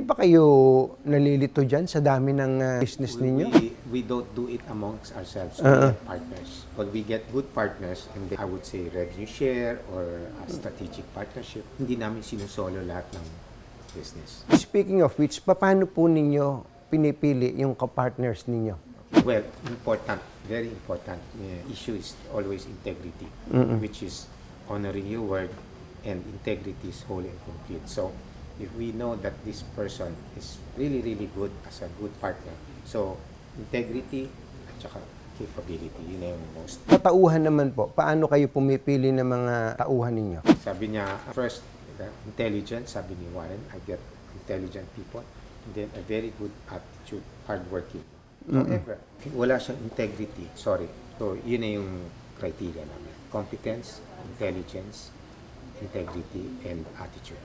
Hindi ba kayo nalilito dyan sa dami ng ah, business We, ninyo? we, we don't do it amongst ourselves. We Uh-uh. get partners. But we get good partners and then I would say revenue share or a strategic partnership. Hindi namin sinusolo lahat ng business. Speaking of which, paano po ninyo pinipili yung kapartners ninyo? Well, important, very important uh, issue is always integrity, which is honoring your word and integrity is whole and complete. So, if we know that this person is really, really good as a good partner, so integrity at saka capability, yun na yung most. Katauhan naman po, paano kayo pumipili ng mga tauhan ninyo? Sabi niya, first, the intelligence, sabi ni Warren, I get intelligent people, and then a very good attitude, hardworking. However, wala siyang integrity, sorry. So, yun na yung criteria namin. Competence, intelligence, integrity, and attitude.